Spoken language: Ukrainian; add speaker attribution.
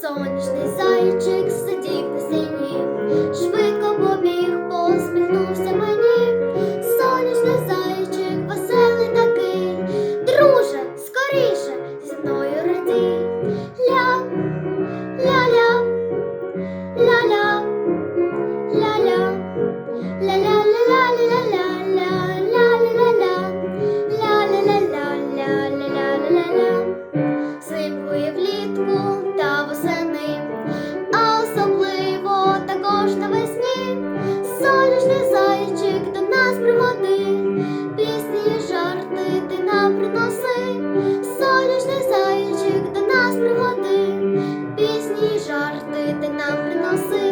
Speaker 1: Сонячний зайчик си. та восени, а особливо також навесні, Сонячний зайчик до нас приводи, пісні і жарти ти нам приноси, Сонячний зайчик до нас приводи, пісні і жарти ти нам приноси.